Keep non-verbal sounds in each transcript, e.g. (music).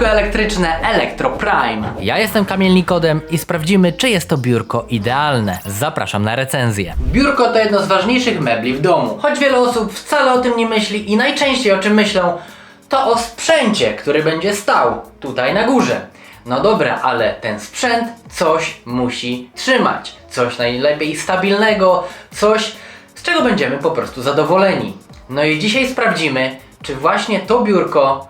biurko elektryczne Electro Prime. Ja jestem Kamil Nikodem i sprawdzimy, czy jest to biurko idealne. Zapraszam na recenzję. Biurko to jedno z ważniejszych mebli w domu. Choć wiele osób wcale o tym nie myśli i najczęściej o czym myślą, to o sprzęcie, który będzie stał tutaj na górze. No dobra, ale ten sprzęt coś musi trzymać. Coś najlepiej stabilnego, coś z czego będziemy po prostu zadowoleni. No i dzisiaj sprawdzimy, czy właśnie to biurko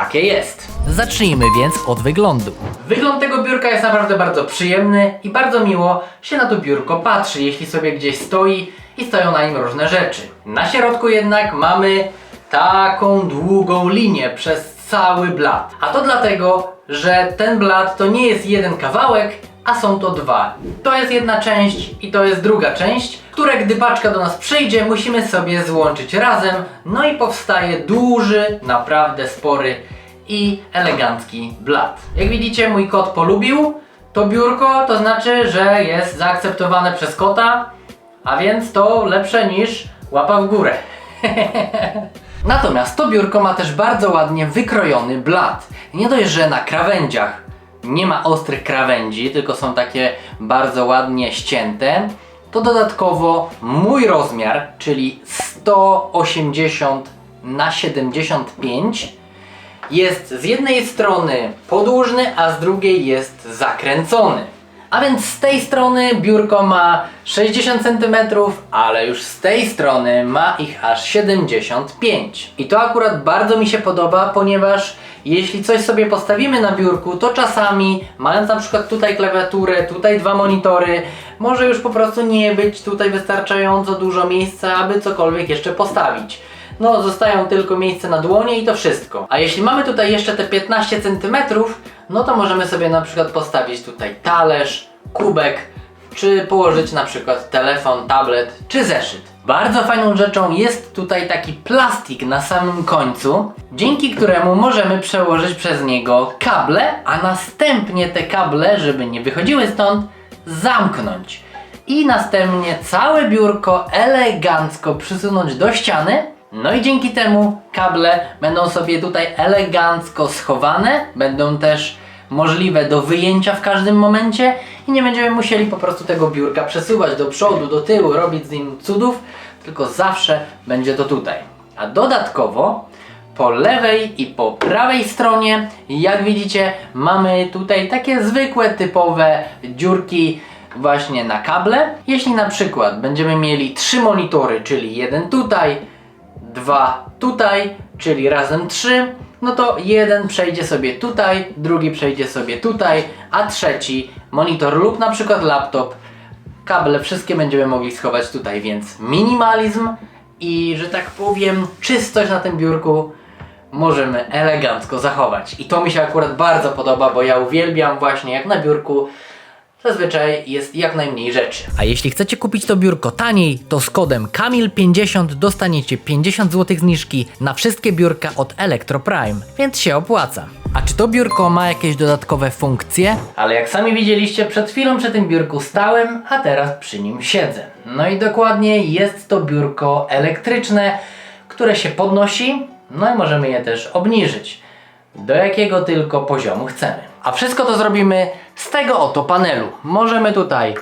takie jest. Zacznijmy więc od wyglądu. Wygląd tego biurka jest naprawdę bardzo przyjemny i bardzo miło się na to biurko patrzy, jeśli sobie gdzieś stoi i stoją na nim różne rzeczy. Na środku jednak mamy taką długą linię przez cały blat. A to dlatego, że ten blat to nie jest jeden kawałek, a są to dwa. To jest jedna część i to jest druga część, które gdy paczka do nas przyjdzie, musimy sobie złączyć razem, no i powstaje duży, naprawdę spory i elegancki blat. Jak widzicie, mój kot polubił to biurko, to znaczy, że jest zaakceptowane przez kota, a więc to lepsze niż łapa w górę. (laughs) Natomiast to biurko ma też bardzo ładnie wykrojony blat. Nie dość, że na krawędziach nie ma ostrych krawędzi, tylko są takie bardzo ładnie ścięte, to dodatkowo mój rozmiar, czyli 180 na 75 jest z jednej strony podłużny, a z drugiej jest zakręcony. A więc z tej strony biurko ma 60 cm, ale już z tej strony ma ich aż 75. I to akurat bardzo mi się podoba, ponieważ jeśli coś sobie postawimy na biurku, to czasami, mając na przykład tutaj klawiaturę, tutaj dwa monitory, może już po prostu nie być tutaj wystarczająco dużo miejsca, aby cokolwiek jeszcze postawić. No, zostają tylko miejsce na dłonie i to wszystko. A jeśli mamy tutaj jeszcze te 15 cm, no to możemy sobie na przykład postawić tutaj talerz, kubek, czy położyć na przykład telefon, tablet czy zeszyt. Bardzo fajną rzeczą jest tutaj taki plastik na samym końcu, dzięki któremu możemy przełożyć przez niego kable, a następnie te kable, żeby nie wychodziły stąd, zamknąć. I następnie całe biurko elegancko przysunąć do ściany. No i dzięki temu kable będą sobie tutaj elegancko schowane, będą też możliwe do wyjęcia w każdym momencie i nie będziemy musieli po prostu tego biurka przesuwać do przodu, do tyłu, robić z nim cudów, tylko zawsze będzie to tutaj. A dodatkowo po lewej i po prawej stronie, jak widzicie, mamy tutaj takie zwykłe, typowe dziurki właśnie na kable. Jeśli na przykład będziemy mieli trzy monitory, czyli jeden tutaj, dwa tutaj, czyli razem trzy, no to jeden przejdzie sobie tutaj, drugi przejdzie sobie tutaj, a trzeci monitor lub na przykład laptop, kable wszystkie będziemy mogli schować tutaj, więc minimalizm i że tak powiem czystość na tym biurku możemy elegancko zachować. I to mi się akurat bardzo podoba, bo ja uwielbiam właśnie jak na biurku Zazwyczaj jest jak najmniej rzeczy. A jeśli chcecie kupić to biurko taniej, to z kodem KAMIL50 dostaniecie 50 zł zniżki na wszystkie biurka od Electro Prime, więc się opłaca. A czy to biurko ma jakieś dodatkowe funkcje? Ale jak sami widzieliście, przed chwilą przy tym biurku stałem, a teraz przy nim siedzę. No i dokładnie jest to biurko elektryczne, które się podnosi, no i możemy je też obniżyć. Do jakiego tylko poziomu chcemy. A wszystko to zrobimy z tego oto panelu. Możemy tutaj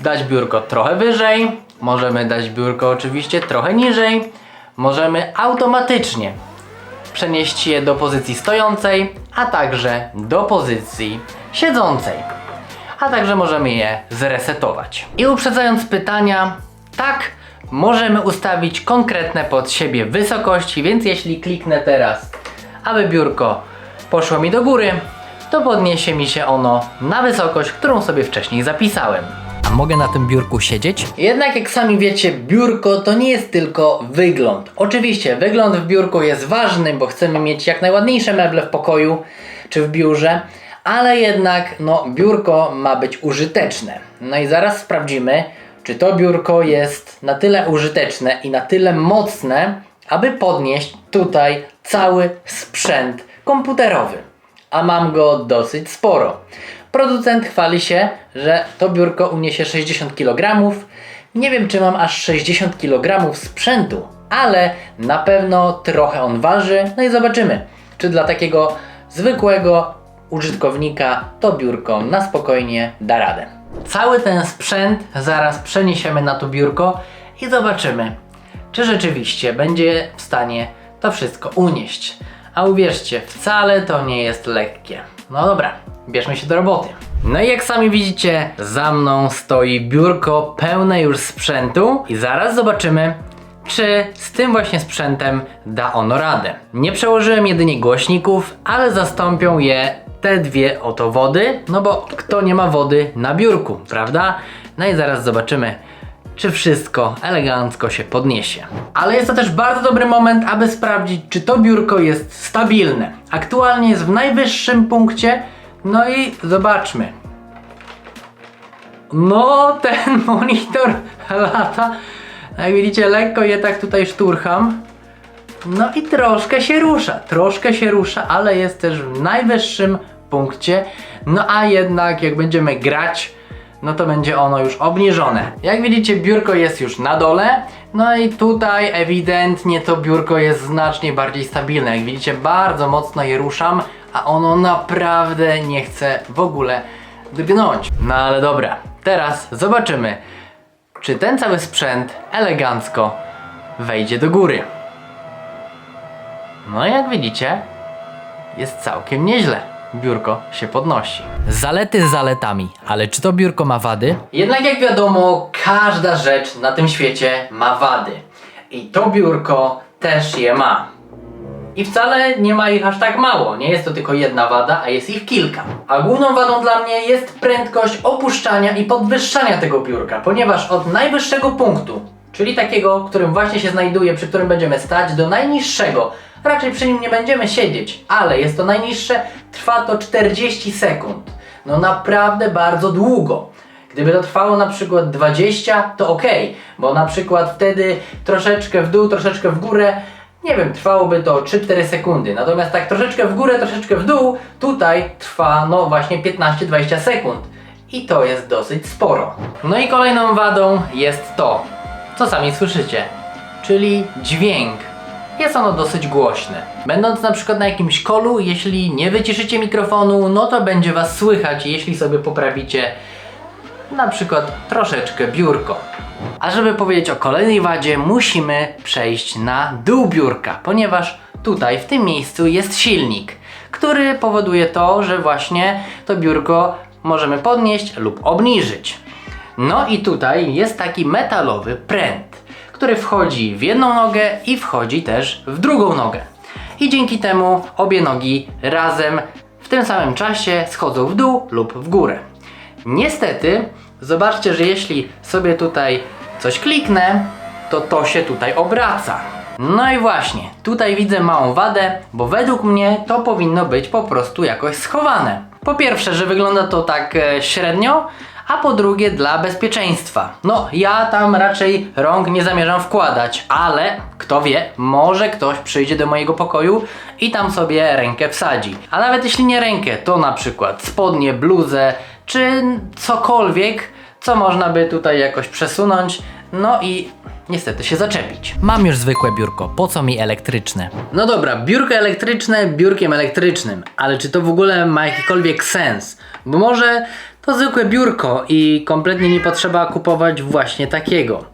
dać biurko trochę wyżej, możemy dać biurko oczywiście trochę niżej, możemy automatycznie przenieść je do pozycji stojącej, a także do pozycji siedzącej. A także możemy je zresetować. I uprzedzając pytania, tak, możemy ustawić konkretne pod siebie wysokości, więc jeśli kliknę teraz, aby biurko poszło mi do góry, to podniesie mi się ono na wysokość, którą sobie wcześniej zapisałem. A mogę na tym biurku siedzieć? Jednak jak sami wiecie, biurko to nie jest tylko wygląd. Oczywiście wygląd w biurku jest ważny, bo chcemy mieć jak najładniejsze meble w pokoju czy w biurze, ale jednak no, biurko ma być użyteczne. No i zaraz sprawdzimy, czy to biurko jest na tyle użyteczne i na tyle mocne, aby podnieść tutaj cały sprzęt komputerowy a mam go dosyć sporo. Producent chwali się, że to biurko uniesie 60 kg. Nie wiem, czy mam aż 60 kg sprzętu, ale na pewno trochę on waży. No i zobaczymy, czy dla takiego zwykłego użytkownika to biurko na spokojnie da radę. Cały ten sprzęt zaraz przeniesiemy na to biurko i zobaczymy, czy rzeczywiście będzie w stanie to wszystko unieść. A uwierzcie, wcale to nie jest lekkie. No dobra, bierzmy się do roboty. No i jak sami widzicie, za mną stoi biurko pełne już sprzętu i zaraz zobaczymy, czy z tym właśnie sprzętem da ono radę. Nie przełożyłem jedynie głośników, ale zastąpią je te dwie oto wody, no bo kto nie ma wody na biurku, prawda? No i zaraz zobaczymy, czy wszystko elegancko się podniesie. Ale jest to też bardzo dobry moment, aby sprawdzić, czy to biurko jest stabilne. Aktualnie jest w najwyższym punkcie, no i zobaczmy. No, ten (laughs) monitor lata. Jak widzicie, lekko je tak tutaj szturcham. No i troszkę się rusza, troszkę się rusza, ale jest też w najwyższym punkcie. No a jednak jak będziemy grać, no to będzie ono już obniżone. Jak widzicie, biurko jest już na dole. No i tutaj ewidentnie to biurko jest znacznie bardziej stabilne. Jak widzicie, bardzo mocno je ruszam, a ono naprawdę nie chce w ogóle drgnąć. No ale dobra, teraz zobaczymy, czy ten cały sprzęt elegancko wejdzie do góry. No jak widzicie, jest całkiem nieźle. Biurko się podnosi. Zalety z zaletami, ale czy to biurko ma wady? Jednak jak wiadomo, każda rzecz na tym świecie ma wady. I to biurko też je ma. I wcale nie ma ich aż tak mało. Nie jest to tylko jedna wada, a jest ich kilka. A główną wadą dla mnie jest prędkość opuszczania i podwyższania tego biurka, ponieważ od najwyższego punktu, czyli takiego, którym właśnie się znajduje, przy którym będziemy stać, do najniższego, raczej przy nim nie będziemy siedzieć, ale jest to najniższe, trwa to 40 sekund. No naprawdę bardzo długo. Gdyby to trwało na przykład 20, to ok, bo na przykład wtedy troszeczkę w dół, troszeczkę w górę, nie wiem, trwałoby to 3-4 sekundy. Natomiast tak troszeczkę w górę, troszeczkę w dół, tutaj trwa no właśnie 15-20 sekund. I to jest dosyć sporo. No i kolejną wadą jest to, co sami słyszycie, czyli dźwięk. Jest ono dosyć głośne. Będąc na przykład na jakimś kolu, jeśli nie wyciszycie mikrofonu, no to będzie was słychać, jeśli sobie poprawicie na przykład troszeczkę biurko. A żeby powiedzieć o kolejnej wadzie, musimy przejść na dół biurka, ponieważ tutaj w tym miejscu jest silnik, który powoduje to, że właśnie to biurko możemy podnieść lub obniżyć. No i tutaj jest taki metalowy pręt, który wchodzi w jedną nogę i wchodzi też w drugą nogę. I dzięki temu obie nogi razem w tym samym czasie schodzą w dół lub w górę. Niestety, zobaczcie, że jeśli sobie tutaj coś kliknę, to to się tutaj obraca. No i właśnie, tutaj widzę małą wadę, bo według mnie to powinno być po prostu jakoś schowane. Po pierwsze, że wygląda to tak e, średnio, a po drugie dla bezpieczeństwa. No, ja tam raczej rąk nie zamierzam wkładać, ale kto wie, może ktoś przyjdzie do mojego pokoju i tam sobie rękę wsadzi. A nawet jeśli nie rękę, to na przykład spodnie, bluzę czy cokolwiek, co można by tutaj jakoś przesunąć, no i niestety się zaczepić. Mam już zwykłe biurko, po co mi elektryczne? No dobra, biurko elektryczne biurkiem elektrycznym, ale czy to w ogóle ma jakikolwiek sens? Bo może to zwykłe biurko i kompletnie nie potrzeba kupować właśnie takiego.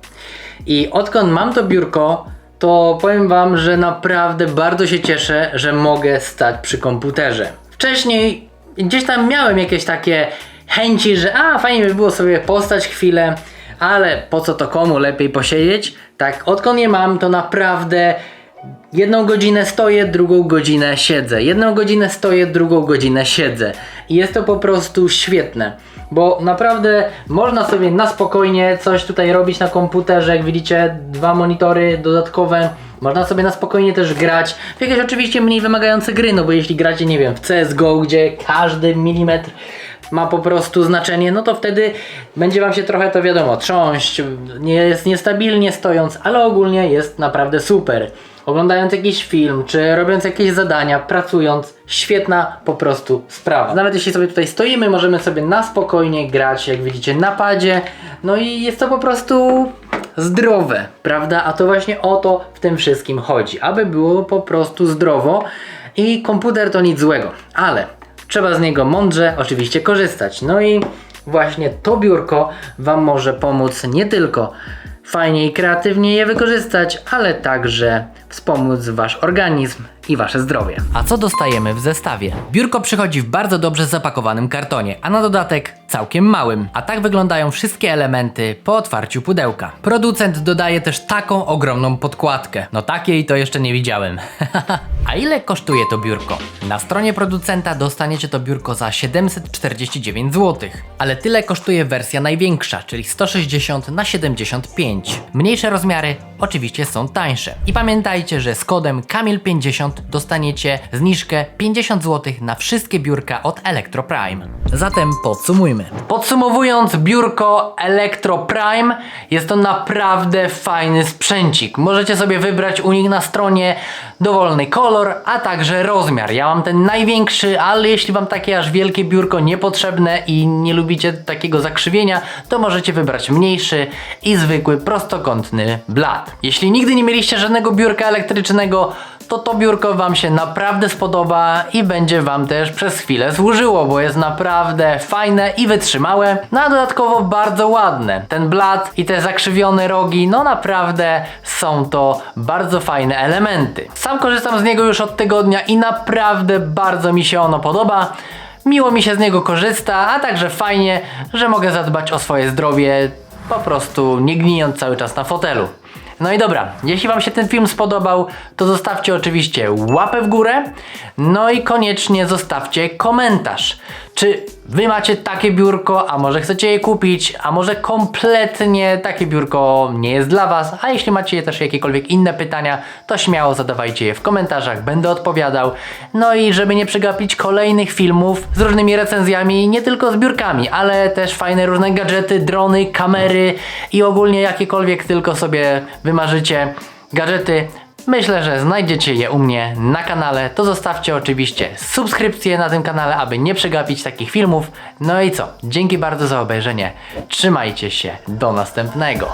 I odkąd mam to biurko, to powiem Wam, że naprawdę bardzo się cieszę, że mogę stać przy komputerze. Wcześniej gdzieś tam miałem jakieś takie chęci, że a fajnie by było sobie postać chwilę, ale po co to komu lepiej posiedzieć? Tak, odkąd je mam, to naprawdę jedną godzinę stoję, drugą godzinę siedzę. Jedną godzinę stoję, drugą godzinę siedzę. I jest to po prostu świetne. Bo naprawdę można sobie na spokojnie coś tutaj robić na komputerze. Jak widzicie, dwa monitory dodatkowe. Można sobie na spokojnie też grać w jakieś oczywiście mniej wymagające gry, no bo jeśli gracie, nie wiem, w CSGO, gdzie każdy milimetr ma po prostu znaczenie, no to wtedy będzie Wam się trochę to wiadomo trząść, nie jest niestabilnie stojąc, ale ogólnie jest naprawdę super. Oglądając jakiś film, czy robiąc jakieś zadania, pracując, świetna po prostu sprawa. Nawet jeśli sobie tutaj stoimy, możemy sobie na spokojnie grać, jak widzicie, na padzie, no i jest to po prostu zdrowe, prawda? A to właśnie o to w tym wszystkim chodzi, aby było po prostu zdrowo I komputer to nic złego, ale trzeba z niego mądrze oczywiście korzystać. No i właśnie to biurko Wam może pomóc nie tylko fajnie i kreatywnie je wykorzystać, ale także wspomóc Wasz organizm i Wasze zdrowie. A co dostajemy w zestawie? Biurko przychodzi w bardzo dobrze zapakowanym kartonie, a na dodatek całkiem małym. A tak wyglądają wszystkie elementy po otwarciu pudełka. Producent dodaje też taką ogromną podkładkę. No takiej to jeszcze nie widziałem. (laughs) a ile kosztuje to biurko? Na stronie producenta dostaniecie to biurko za 749 zł, ale tyle kosztuje wersja największa, czyli 160 na 75. Mniejsze rozmiary oczywiście są tańsze. I pamiętajcie, że z kodem KAMIL50 dostaniecie zniżkę 50 zł na wszystkie biurka od Electro Prime. Zatem podsumujmy. Podsumowując, biurko Electro Prime jest to naprawdę fajny sprzęcik. Możecie sobie wybrać u nich na stronie dowolny kolor, a także rozmiar. Ja mam ten największy, ale jeśli wam takie aż wielkie biurko niepotrzebne i nie lubicie takiego zakrzywienia, to możecie wybrać mniejszy i zwykły prostokątny blat. Jeśli nigdy nie mieliście żadnego biurka elektrycznego, to to biurko Wam się naprawdę spodoba i będzie Wam też przez chwilę służyło, bo jest naprawdę fajne i wytrzymałe, no a dodatkowo bardzo ładne. Ten blat i te zakrzywione rogi, no naprawdę są to bardzo fajne elementy. Sam korzystam z niego już od tygodnia i naprawdę bardzo mi się ono podoba. Miło mi się z niego korzysta, a także fajnie, że mogę zadbać o swoje zdrowie, po prostu nie gnijąc cały czas na fotelu. No i dobra, jeśli Wam się ten film spodobał, to zostawcie oczywiście łapę w górę, no i koniecznie zostawcie komentarz. Czy Wy macie takie biurko, a może chcecie je kupić, a może kompletnie takie biurko nie jest dla Was, a jeśli macie też jakiekolwiek inne pytania, to śmiało zadawajcie je w komentarzach, będę odpowiadał. No i żeby nie przegapić kolejnych filmów z różnymi recenzjami, nie tylko z biurkami, ale też fajne różne gadżety, drony, kamery i ogólnie jakiekolwiek tylko sobie wymarzycie gadżety, Myślę, że znajdziecie je u mnie na kanale. To zostawcie oczywiście subskrypcję na tym kanale, aby nie przegapić takich filmów. No i co? Dzięki bardzo za obejrzenie. Trzymajcie się. Do następnego.